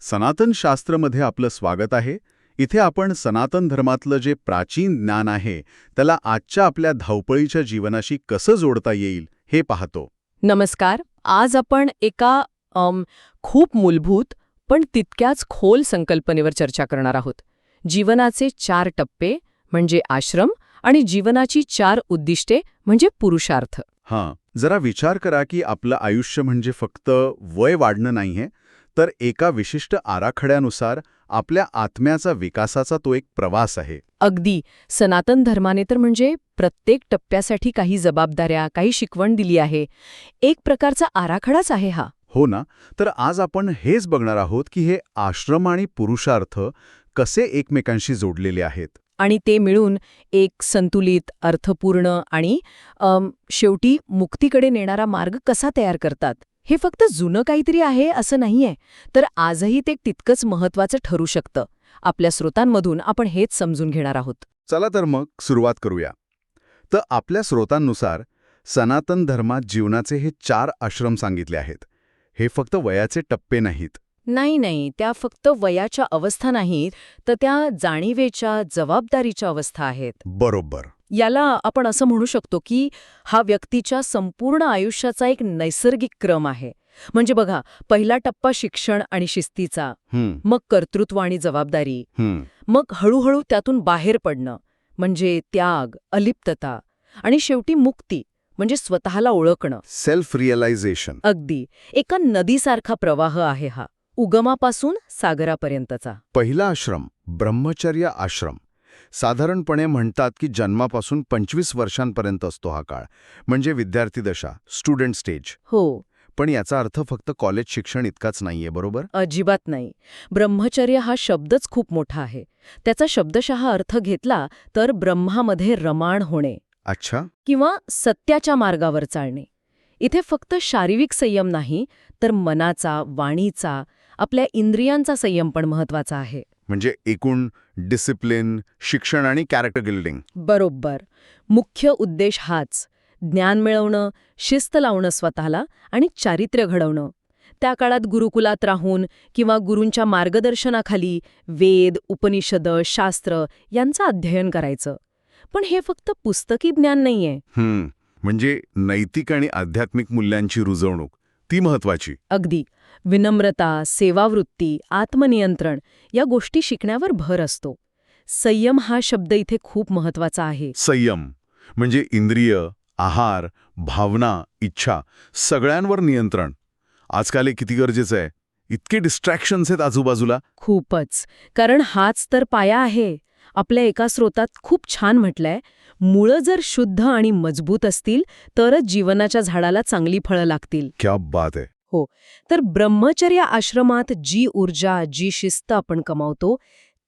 सनातन शास्त्रमध्ये आपलं स्वागत आहे. इथे आपण सनातन धर्मातलं जे प्राचीन ज्ञान आहे त्याला आजच्या आपल्या धावपळीच्या जीवनाशी कसं जोडता येईल हे पाहतो. नमस्कार. आज आपण एका अम, खूप मूलभूत पण तितक्याच खोल संकल्पनेवर चर्चा करणार आहोत. जीवनाचे चार टप्पे म्हणजे आश्रम आणि जीवनाची चार उद्दिष्टे म्हणजे पुरुषार्थ. हां जरा विचार करा की आपलं आयुष्य म्हणजे फक्त वय वाढणं नाहीये तर एका विशिष्ट आराखड्यानुसार आपल्या आत्म्याचा विकासाचा तो एक प्रवास आहे. अगदी. सनातन धर्माने तर म्हणजे प्रत्येक टप्प्यासाठी काही जबाबदाऱ्या काही शिकवण दिली आहे. एक प्रकारचा आराखडाच आहे हा. हो ना? तर आज आपण हेच बघणार आहोत की हे आश्रम आणि पुरुषार्थ कसे एकमेकांशी जोडलेले आहेत. आणि ते मिळून एक संतुलित अर्थपूर्ण आणि शेवटी मुक्तीकडे नेणारा मार्ग कसा तयार करतात? हे फक्त जुनं काहीतरी आहे असं नाहीये. तर आजही ते तितकंच महत्वाचं ठरू शकतं. आपल्या स्रोतांमधून आपण हेच समजून घेणार आहोत. चला तर मग सुरुवात करूया. तर आपल्या स्रोतांनुसार सनातन धर्मात जीवनाचे हे चार आश्रम सांगितले आहेत. हे फक्त वयाचे टप्पे नाहीत. नाही नाही. त्या फक्त वयाच्या अवस्था नाहीत तर त्या जाणीवेच्या जबाबदारीच्या अवस्था आहेत. बरोबर. याला आपण असं म्हणू शकतो की हा व्यक्तीच्या संपूर्ण आयुष्याचा एक नैसर्गिक क्रम आहे. म्हणजे बघा पहिला टप्पा शिक्षण आणि शिस्तीचा मग कर्तृत्व आणि जबाबदारी. मग हळूहळू त्यातून बाहेर पडणं म्हणजे त्याग अलिप्तता आणि शेवटी मुक्ती म्हणजे स्वतःला ओळखणं. सेल्फ रिअलायझेशन अगदी. एका नदीसारखा प्रवाह आहे हा उगमापासून सागरापर्यंतचा. पहिला आश्रम ब्रह्मचर्य आश्रम. साधारणपणे म्हणतात की जन्मापासून पंचवीस वर्षांपर्यंत असतो हा काळ. म्हणजे विद्यार्थी दशा स्टुडंट स्टेज हो. पण याचा अर्थ फक्त कॉलेज शिक्षण इतकाच नाहीये बरोबर? अजिबात नाही. ब्रह्मचर्य हा शब्दच खूप मोठा आहे. त्याचा शब्दशः अर्थ घेतला तर ब्रह्मामध्ये रमाण होणे. अच्छा. किंवा सत्याच्या मार्गावर चालणे. इथे फक्त शारीरिक संयम नाही तर मनाचा वाणीचा आपल्या इंद्रियांचा संयम पण महत्त्वाचा आहे. म्हणजे एकूण डिसिप्लिन शिक्षण आणि कॅरेक्टर बिल्डिंग बरोबर. मुख्य उद्देश हाच. ज्ञान मिळवणं शिस्त लावणं स्वतःला आणि चारित्र्य घडवणं. त्या काळात गुरुकुलात राहून किंवा गुरूंच्या मार्गदर्शनाखाली वेद उपनिषद शास्त्र यांचं अध्ययन करायचं. पण हे फक्त पुस्तकी ज्ञान नाहीये. म्हणजे नैतिक आणि आध्यात्मिक मूल्यांची रुजवणूक. ती महत्वाची अगदी. विनम्रता सेवावृत्ती आत्मनियंत्रण या गोष्टी शिकण्यावर भर असतो. संयम हा शब्द इथे खूप महत्त्वाचा आहे. संयम म्हणजे इंद्रिय आहार भावना इच्छा सगळ्यांवर नियंत्रण. आजकाल हे किती गरजेचं आहे. इतके डिस्ट्रॅक्शन्स आहेत आजूबाजूला. खूपच. कारण हाच तर पाया आहे. आपल्या एका स्रोतात खूप छान म्हटलंय मुळं जर शुद्ध आणि मजबूत असतील तरच जीवनाच्या झाडाला चांगली फळं लागतील. क्या बात आहे. तर ब्रह्मचर्य आश्रमात जी ऊर्जा जी शिस्त आपण कमावतो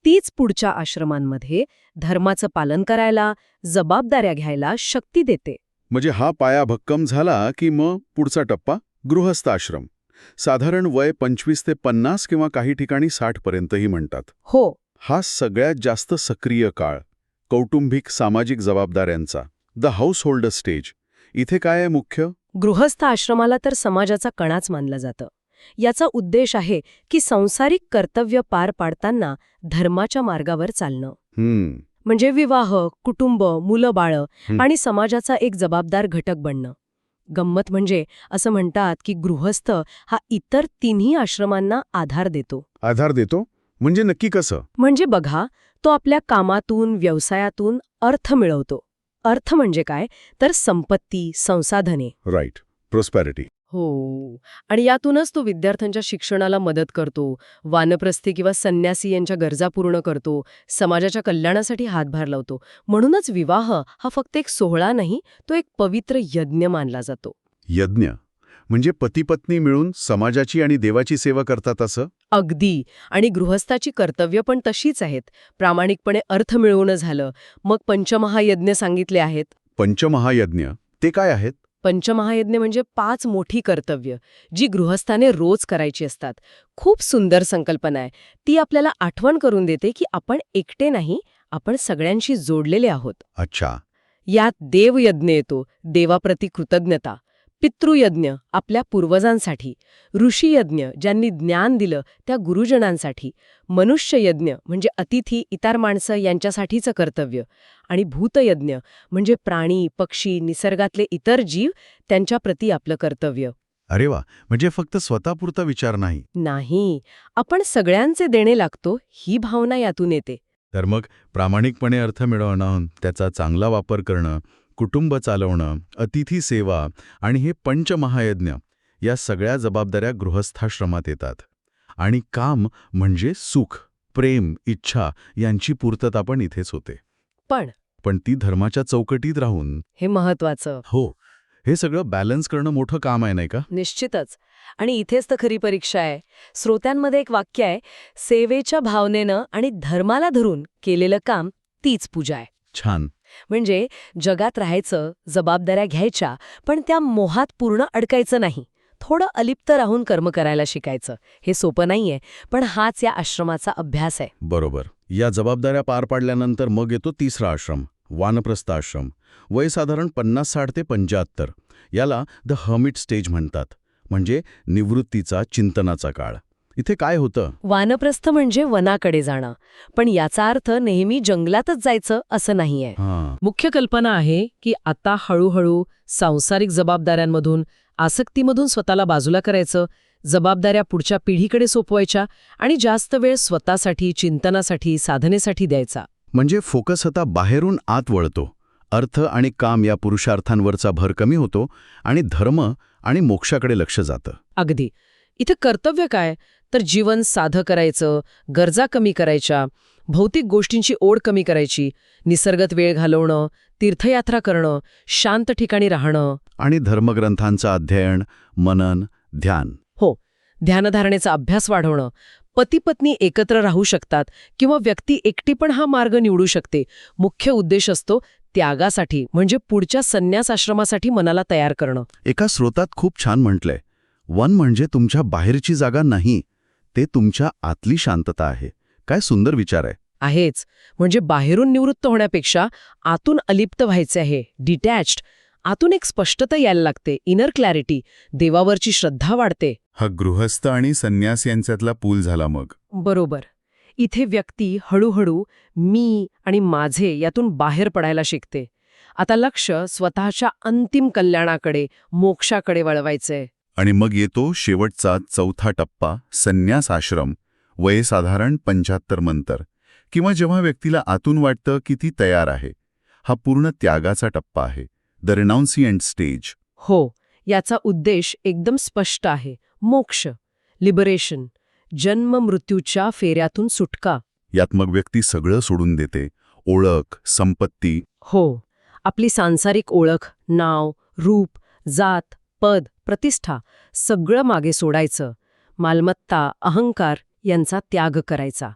तीच पुढच्या आश्रमांमध्ये धर्माचं पालन करायला जबाबदाऱ्या घ्यायला शक्ती देते. म्हणजे हा पाया भक्कम झाला की मग पुढचा टप्पा? गृहस्थ आश्रम. साधारण वय पंचवीस ते पन्नास किंवा काही ठिकाणी साठ पर्यंतही म्हणतात. हो हा सगळ्यात जास्त सक्रिय काळ कौटुंबिक सामाजिक जबाबदाऱ्यांचा द हाऊस होल्डर स्टेज इथे काय आहे मुख्य? गृहस्थ आश्रमाला तर समाजाचा कणाच मानलं जातं. याचा उद्देश आहे की संसारिक कर्तव्य पार पाडताना धर्माच्या मार्गावर चालणं. हम्म. म्हणजे विवाह कुटुंब मुलं बाळं. आणि समाजाचा एक जबाबदार घटक बनणं. गंमत म्हणजे असं म्हणतात की गृहस्थ हा इतर तिन्ही आश्रमांना आधार देतो. आधार देतो? म्हणजे नक्की कसं? म्हणजे बघा तो आपल्या कामातून व्यवसायातून अर्थ मिळवतो. अर्थ म्हणजे काय? तर संपत्ती संसाधने. राईट प्रोस्पॅरिटी हो. आणि यातूनच तो विद्यार्थ्यांच्या शिक्षणाला मदत करतो. वानप्रस्थी किंवा संन्यासी यांच्या गरजा पूर्ण करतो. समाजाच्या कल्याणासाठी हातभार लावतो. म्हणूनच विवाह हा फक्त एक सोहळा नाही तो एक पवित्र यज्ञ मानला जातो. यज्ञ. म्हणजे पती-पत्नी मिळून समाजाची आणि देवाची सेवा करतात असं? अगदी. आणि गृहस्थाची कर्तव्य पण तशीच आहेत. प्रामाणिकपणे अर्थ मिळवणं झालं. मग पंचमहायज्ञ सांगितले आहेत. पंचमहायज्ञ? ते काय आहेत? पंचमहायज्ञ म्हणजे पाच मोठी कर्तव्य जी गृहस्थाने रोज करायची असतात. खूप सुंदर संकल्पना आहे. ती आपल्याला आठवण करून देते की आपण एकटे नाही आपण सगळ्यांशी जोडलेले आहोत. अच्छा. यात देवयज्ञ येतो. देवाप्रती कृतज्ञता. पितृयज्ञ आपल्या पूर्वजांसाठी ऋषीयज्ञ ज्यांनी ज्ञान दिलं त्या गुरुजनांसाठी मनुष्ययज्ञ म्हणजे अतिथी इतर माणसं यांच्यासाठीचं कर्तव्य आणि भूतयज्ञ म्हणजे प्राणी पक्षी निसर्गातले इतर जीव त्यांच्याप्रती आपलं कर्तव्य. अरे वा म्हणजे फक्त स्वतःपुरता विचार नाही. नाही आपण सगळ्यांचे देणे लागतो ही भावना यातून येते. तर मग प्रामाणिकपणे अर्थ मिळवणं त्याचा चांगला वापर करणं कुटुंब चालवणं अतिथी सेवा आणि हे पंचमहायज्ञ या सगळ्या जबाबदाऱ्या गृहस्थाश्रमात येतात. आणि काम म्हणजे सुख प्रेम इच्छा यांची पूर्तता पण इथेच होते. पण पण ती धर्माच्या चौकटीत राहून हे महत्वाचं हो हे सगळं बॅलन्स करणं मोठं काम आहे नाही का? निश्चितच. आणि इथेच तर खरी परीक्षा आहे. श्रोत्यांमध्ये एक वाक्य आहे सेवेच्या भावनेनं आणि धर्माला धरून केलेलं काम तीच पूजा आहे. छान. म्हणजे जगात राहायचं जबाबदाऱ्या घ्यायच्या पण त्या मोहात पूर्ण अडकायचं नाही. थोडं अलिप्त राहून कर्म करायला शिकायचं. हे सोपं नाहीये पण हाच या आश्रमाचा अभ्यास आहे. बरोबर. या जबाबदाऱ्या पार पाडल्यानंतर मग येतो तिसरा आश्रम वानप्रस्थ आश्रम. वय साधारण पन्नास साठ ते पंच्याहत्तर. याला द हमिट स्टेज म्हणतात. म्हणजे निवृत्तीचा चिंतनाचा काळ. इथे काय होतं? वानप्रस्थ म्हणजे वनाकडे जाणं. पण याचा अर्थ नेहमी जंगलातच जायचं असं नाहीये. हां. मुख्य कल्पना आहे की आता हळूहळू सांसारिक जबाबदाऱ्यांमधून आसक्तीमधून स्वतःला बाजूला करायचं जबाबदाऱ्या पुढच्या पिढीकडे सोपवायच्या आणि जास्त वेळ स्वतःसाठी चिंतनासाठी साधनेसाठी द्यायचा. म्हणजे फोकस आता बाहेरून आत वळतो. अर्थ आणि काम या पुरुषार्थांवरचा भर कमी होतो आणि धर्म आणि मोक्षाकडे लक्ष जातं. अगदी. इथे कर्तव्य काय? तर जीवन साधं करायचं गरजा कमी करायच्या भौतिक गोष्टींची ओढ कमी करायची निसर्गात वेळ घालवणं तीर्थयात्रा करणं शांत ठिकाणी राहणं. आणि धर्मग्रंथांचं अध्ययन मनन ध्यान. हो ध्यानधारणेचा अभ्यास वाढवणं. पती पत्नी एकत्र राहू शकतात किंवा व्यक्ती एकटी पण हा मार्ग निवडू शकते. मुख्य उद्देश असतो त्यागासाठी म्हणजे पुढच्या संन्यास आश्रमासाठी मनाला तयार करणं. एका स्रोतात खूप छान म्हटलंय. वन म्हणजे तुमच्या बाहेरची जागा नाही. ते तुमच्या आतली शांतता आहे. काय सुंदर विचार आहे. आहेच. म्हणजे बाहेरून निवृत्त होण्यापेक्षा आतून अलिप्त व्हायचे आहे. डिटॅच्ड. आतून एक स्पष्टता यायला लागते. Inner clarity. देवावरची श्रद्धा वाढते. हा गृहस्थ आणि संन्यास यांच्यातला पूल झाला मग. बरोबर. इथे व्यक्ती हळूहळू मी आणि माझे यातून बाहेर पडायला शिकते. आता लक्ष स्वतःच्या अंतिम कल्याणाकडे मोक्षाकडे वळवायचंय. आणि मग येतो शेवटचा चौथा टप्पा संन्यास आश्रम वय साधारण पंच्याहत्तर मंतर. किंवा जेव्हा व्यक्तीला आतून वाटतं की ती तयार आहे हा पूर्ण त्यागाचा टप्पा आहे. द रिनाऊन्सियंट स्टेज हो याचा उद्देश एकदम स्पष्ट आहे. मोक्ष लिबरेशन जन्म मृत्यूच्या फेऱ्यातून सुटका. यात मग व्यक्ती सगळं सोडून देते. ओळख संपत्ती. हो आपली सांसारिक ओळख नाव रूप जात पद प्रतिष्ठा सगळं मागे सोडायचं. मालमत्ता अहंकार यांचा त्याग करायचा.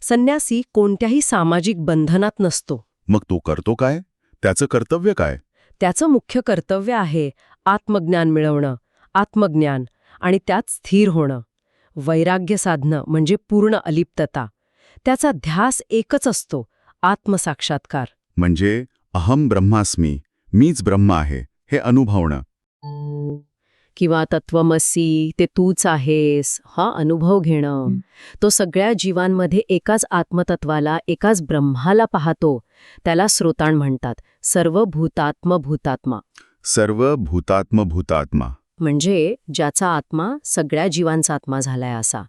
संन्यासी कोणत्याही सामाजिक बंधनात नसतो. मग तो करतो काय? त्याचं कर्तव्य काय? त्याचं मुख्य कर्तव्य आहे आत्मज्ञान मिळवणं आत्मज्ञान आणि त्यात स्थिर होणं. वैराग्य साधणं म्हणजे पूर्ण अलिप्तता. त्याचा ध्यास एकच असतो आत्मसाक्षात्कार. म्हणजे अहम ब्रह्मास्मी मीच ब्रह्म आहे हे अनुभवणं. किंवा तत्वमसी ते तूच आहेस हा अनुभव घेणं. तो सगळ्या जीवांमध्ये एकाच आत्मतत्वाला एकाच ब्रह्माला पाहतो. त्याला श्रोताण म्हणतात. सर्व भूतात्म भूतात्मा. सर्व भूतात्म भूतात्मा. म्हणजे ज्याचा आत्मा सगळ्या जीवांचा आत्मा झालाय असा.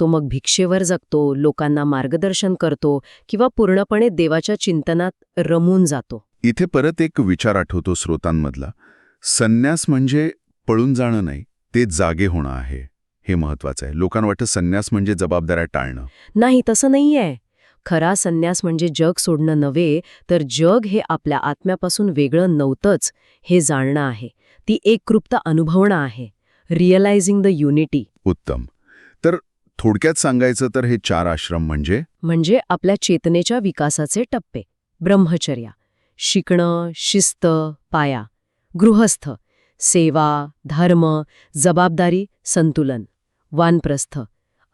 तो मग भिक्षेवर जगतो लोकांना मार्गदर्शन करतो किंवा पूर्णपणे देवाच्या चिंतनात रमून जातो. इथे परत एक विचार आठवतो श्रोतांमधला. संन्यास म्हणजे पळून जाणं नाही ते जागे होणं आहे. हे महत्वाचं आहे. लोकांना वाटतं संन्यास म्हणजे जबाबदाऱ्या टाळणं. नाही तसं नाहीये. खरा संन्यास म्हणजे जग सोडणं नव्हे तर जग हे आपल्या आत्म्यापासून वेगळं नव्हतंच हे जाणणं आहे. ती एकरूपता अनुभवणं आहे. रिअलायझिंग द युनिटी उत्तम. तर थोडक्यात सांगायचं तर हे चार आश्रम म्हणजे? म्हणजे आपल्या चेतनेच्या विकासाचे टप्पे. ब्रह्मचर्या. शिकणं शिस्त पाया. गृहस्थ. सेवा धर्म जबाबदारी संतुलन. वानप्रस्थ.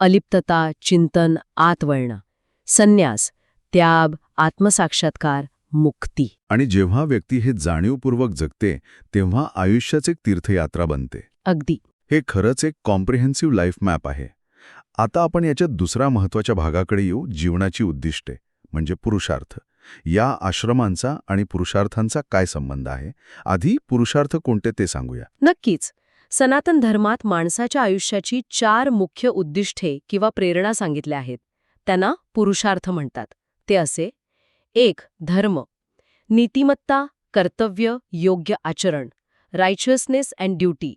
अलिप्तता चिंतन आत वळणं संन्यास. त्याग आत्मसाक्षात्कार मुक्ती. आणि जेव्हा व्यक्ती हे जाणीवपूर्वक जगते तेव्हा आयुष्याच एक तीर्थयात्रा बनते. अगदी. हे खरंच एक कॉम्प्रिहेन्सिव्ह लाईफ मॅप आहे. आता आपण याच्या दुसऱ्या महत्त्वाच्या भागाकडे येऊ जीवनाची उद्दिष्टे म्हणजे पुरुषार्थ. या आश्रमांचा आणि पुरुषार्थांचा काय संबंध आहे? आधी पुरुषार्थ कोणते ते सांगूया. नक्कीच. सनातन धर्मात माणसाच्या आयुष्याची चार मुख्य उद्दिष्टे किंवा प्रेरणा सांगितल्या आहेत. त्यांना पुरुषार्थ म्हणतात. ते असे. एक धर्म. नीतिमत्ता कर्तव्य योग्य आचरण. रायचियसनेस अँड ड्युटी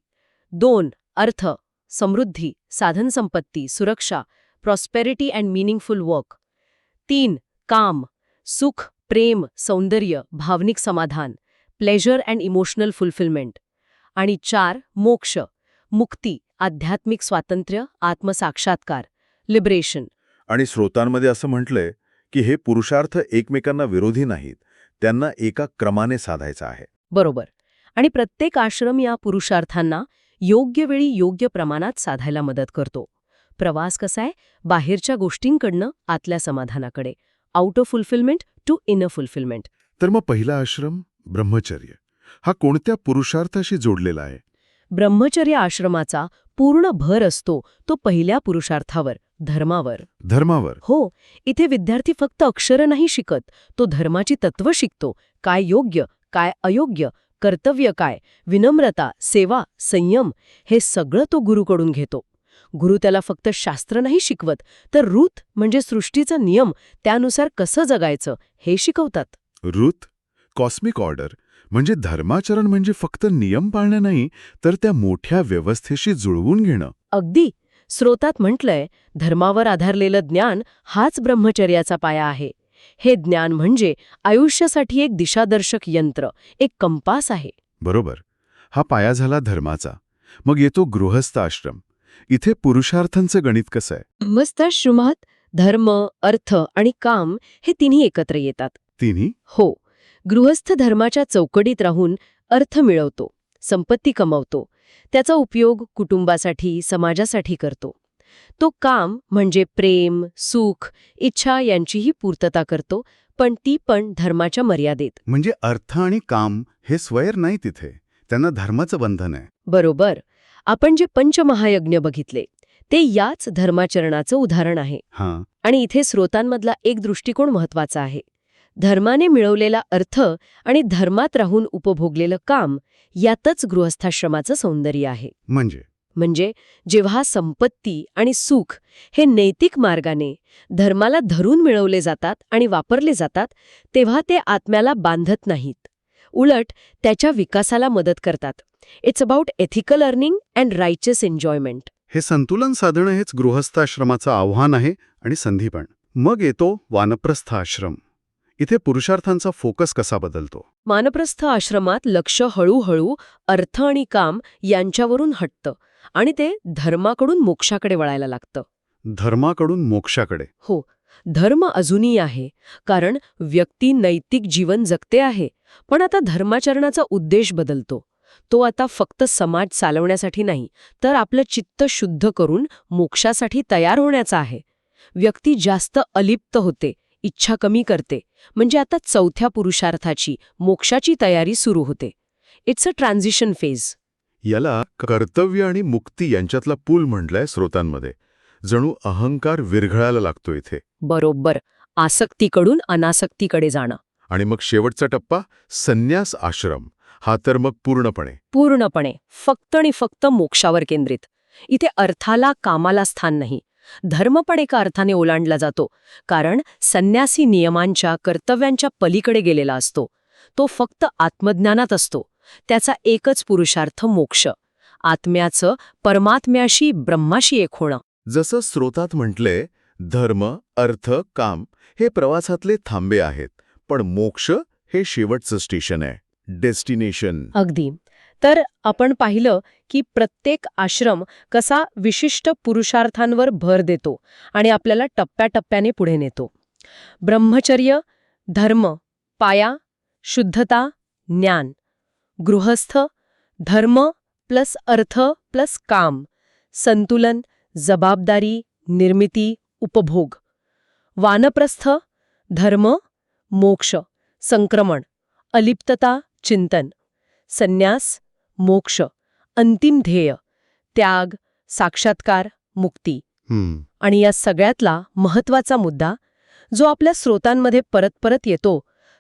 दोन अर्थ. समृद्धी साधनसंपत्ती सुरक्षा प्रॉस्पेरिटी अँड मिनिंगफुल वर्क तीन काम. सुख प्रेम सौंदर्य भावनिक समाधान प्लेजर अँड इमोशनल फुलफिलमेंट आणि चार मोक्ष मुक्ती आध्यात्मिक स्वातंत्र्य आत्मसाक्षात्कार लिबरेशन आणि श्रोतांमध्ये असं म्हटलंय की हे पुरुषार्थ एकमेकांना विरोधी नाहीत त्यांना एका क्रमाने साधायचा आहे. बरोबर. आणि प्रत्येक आश्रम या पुरुषार्थांना योग्य वेळी योग्य प्रमाणात साधायला मदत करतो. प्रवास कसा आहे? बाहेरच्या गोष्टींकडनं आतल्या समाधानाकडे. Out of fulfilment to inner fulfilment तर मग पहिला आश्रम ब्रह्मचर्य. हा कोणत्या पुरुषार्थाशी जोडलेला आहे? ब्रह्मचर्य आश्रमाचा पूर्ण भर असतो तो पहिल्या पुरुषार्थावर धर्मावर. धर्मावर. हो इथे विद्यार्थी फक्त अक्षरं नाही शिकत तो धर्माची तत्व शिकतो काय योग्य काय अयोग्य कर्तव्य काय विनम्रता सेवा संयम हे सगळं तो गुरुकडून घेतो. गुरु त्याला फक्त शास्त्र नाही शिकवत तर रूथ म्हणजे सृष्टीचा नियम त्यानुसार कसं जगायचं हे शिकवतात. रुत? कॉस्मिक ऑर्डर म्हणजे धर्माचरण म्हणजे फक्त नियम पाळणं नाही तर त्या मोठ्या व्यवस्थेशी जुळवून घेणं. अगदी. स्रोतात म्हटलंय धर्मावर आधारलेलं ज्ञान हाच ब्रह्मचर्याचा पाया आहे. हे ज्ञान म्हणजे आयुष्यासाठी एक दिशादर्शक यंत्र एक कंपास आहे. बरोबर. हा पाया झाला धर्माचा. मग येतो गृहस्थ आश्रम. इथे पुरुषार्थांचं गणित कसं आहे? मस्ताश्रमात धर्म अर्थ आणि काम हे तिन्ही एकत्र येतात. तिन्ही? हो. गृहस्थ धर्माच्या चौकडीत राहून अर्थ मिळवतो संपत्ती कमवतो त्याचा उपयोग कुटुंबासाठी समाजासाठी करतो. तो काम म्हणजे प्रेम सुख इच्छा यांचीही पूर्तता करतो पण ती पण धर्माच्या मर्यादेत. म्हणजे अर्थ आणि काम हे स्वैर नाही तिथे. त्यांना धर्माचं बंधन आहे. बरोबर. आपण जे पंचमहायज्ञ बघितले ते याच धर्माचरणाचं उदाहरण आहे. हां. आणि इथे स्रोतांमधला एक दृष्टिकोन महत्त्वाचा आहे. धर्माने मिळवलेला अर्थ आणि धर्मात राहून उपभोगलेलं काम यातच गृहस्थाश्रमाचं सौंदर्य आहे. म्हणजे? म्हणजे जेव्हा संपत्ती आणि सुख हे नैतिक मार्गाने धर्माला धरून मिळवले जातात आणि वापरले जातात तेव्हा ते आत्म्याला बांधत नाहीत. उलट त्याच्या विकासाला मदत करतात. It's about ethical earning and righteous enjoyment हे संतुलन साधणं हेच गृहस्थाश्रमाचं आव्हान आहे आणि संधी पण. मग येतो वानप्रस्थ आश्रम. इथे पुरुषार्थांचा फोकस कसा बदलतो? मानप्रस्थ आश्रमात लक्ष हळूहळू अर्थ आणि काम यांच्यावरून हटतं आणि ते धर्माकडून मोक्षाकडे वळायला लागतं. धर्माकडून मोक्षाकडे. हो धर्म अजूनही आहे. कारण व्यक्ती नैतिक जीवन जगते आहे पण आता धर्माचरणाचा उद्देश बदलतो. तो आता फक्त समाज चालवण्यासाठी नाही तर आपलं चित्त शुद्ध करून मोक्षासाठी तयार होण्याचा आहे. व्यक्ती जास्त अलिप्त होते इच्छा कमी करते म्हणजे आता चौथ्या पुरुषार्थाची मोक्षाची तयारी सुरू होते. इट्स अ ट्रान्झिशन फेज याला कर्तव्य आणि मुक्ती यांच्यातला पूल म्हटलाय स्रोतांमध्ये जणू अहंकार विरघळायला लागतो इथे. बरोबर. आसक्तीकडून अनासक्तीकडे जाणं. आणि मग शेवटचा टप्पा संन्यास आश्रम. हा तर मग पूर्णपणे. पूर्णपणे. फक्त आणि फक्त मोक्षावर केंद्रित. इथे अर्थाला कामाला स्थान नाही. धर्म पण एका अर्थाने ओलांडला जातो. कारण संन्यासी नियमांच्या कर्तव्यांच्या पलीकडे गेलेला असतो. तो फक्त आत्मज्ञानात असतो. त्याचा एकच पुरुषार्थ मोक्ष. आत्म्याचं परमात्म्याशी ब्रह्माशी एक होणं. जसं स्रोतात म्हटलंय धर्म अर्थ काम हे प्रवासातले थांबे आहेत पण मोक्ष हे शेवटचं स्टेशन आहे डेस्टिनेशन. अगदी. तर आपण पाहिलं की प्रत्येक आश्रम कसा विशिष्ट पुरुषार्थांवर भर देतो आणि आपल्याला टप्प्याटप्प्याने पुढे नेतो. ब्रह्मचर्य धर्म पाया शुद्धता ज्ञान. गृहस्थ धर्म प्लस अर्थ प्लस काम. संतुलन जबाबदारी निर्मिती उपभोग. वानप्रस्थ धर्म मोक्ष संक्रमण अलिप्तता चिंतन. संन्यास मोक्ष अंतिम ध्येय त्याग साक्षात्कार मुक्ती. आणि या सगळ्यातला महत्त्वाचा मुद्दा जो आपल्या स्रोतांमध्ये परत परत येतो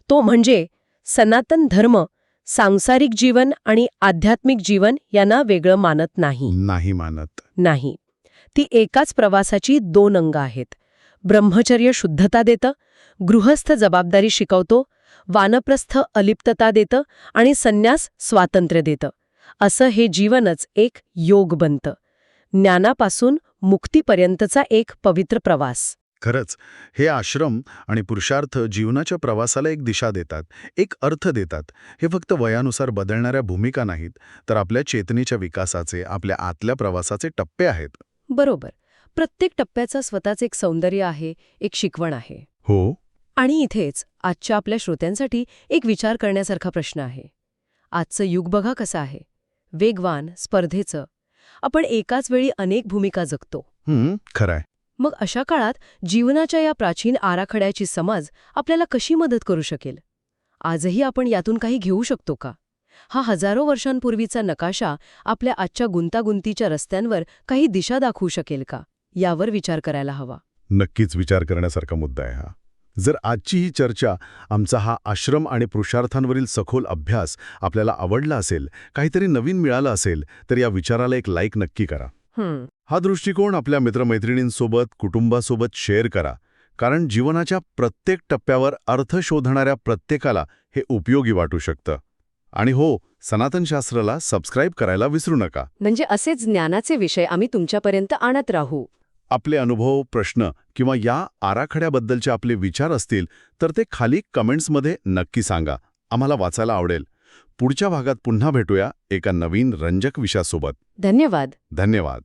तो म्हणजे सनातन धर्म सांसारिक जीवन आणि आध्यात्मिक जीवन यांना वेगळं मानत नाही. नाही मानत. नाही. ती एकाच प्रवासाची दोन अंग आहेत. ब्रह्मचर्य शुद्धता देतं गृहस्थ जबाबदारी शिकवतो वानप्रस्थ अलिप्तता देतं आणि संन्यास स्वातंत्र्य देतं. असं हे जीवनच एक योग बनतं. ज्ञानापासून मुक्तीपर्यंतचा एक पवित्र प्रवास. खरंच हे आश्रम आणि पुरुषार्थ जीवनाच्या प्रवासाला एक दिशा देतात एक अर्थ देतात. हे फक्त वयानुसार बदलणाऱ्या भूमिका नाहीत तर आपल्या चेतनेच्या विकासाचे आपल्या आतल्या प्रवासाचे टप्पे आहेत. बरोबर. प्रत्येक टप्प्याचं स्वतःच एक सौंदर्य आहे एक शिकवण आहे. हो. आणि इथेच आजच्या आपल्या श्रोत्यांसाठी एक विचार करण्यासारखा प्रश्न आहे. आजचं युग बघा कसं आहे. वेगवान स्पर्धेचं. आपण एकाच वेळी अनेक भूमिका जगतो. हम्म खरंय. मग अशा काळात जीवनाच्या या प्राचीन आराखड्याची समज आपल्याला कशी मदत करू शकेल? आजही आपण यातून काही घेऊ शकतो का? हा हजारो वर्षांपूर्वीचा नकाशा आपल्या आजच्या गुंतागुंतीच्या रस्त्यांवर काही दिशा दाखवू शकेल का? यावर विचार करायला हवा. नक्कीच विचार करण्यासारखा मुद्दा आहे हा. जर आजची ही चर्चा आमचा हा आश्रम आणि पुरुषार्थांवरील सखोल अभ्यास आपल्याला आवडला असेल काहीतरी नवीन मिळालं असेल तर या विचाराला एक लाईक नक्की करा. हं, हा दृष्टिकोन आपल्या मित्रमैत्रिणींसोबत कुटुंबासोबत शेअर करा कारण जीवनाच्या प्रत्येक टप्प्यावर अर्थ शोधणाऱ्या प्रत्येकाला हे उपयोगी वाटू शकतं. आणि हो सनातन शास्त्राला सबस्क्राईब करायला विसरू नका. म्हणजे असेच ज्ञानाचे विषय आम्ही तुमच्यापर्यंत आणत राहू. आपले अनुभव प्रश्न किंवा या आराखड्याबद्दलचे आपले विचार असतील तर ते खाली कमेंट्समध्ये नक्की सांगा. आम्हाला वाचायला आवडेल. पुढच्या भागात पुन्हा भेटूया एका नवीन रंजक विषयासोबत. धन्यवाद. धन्यवाद.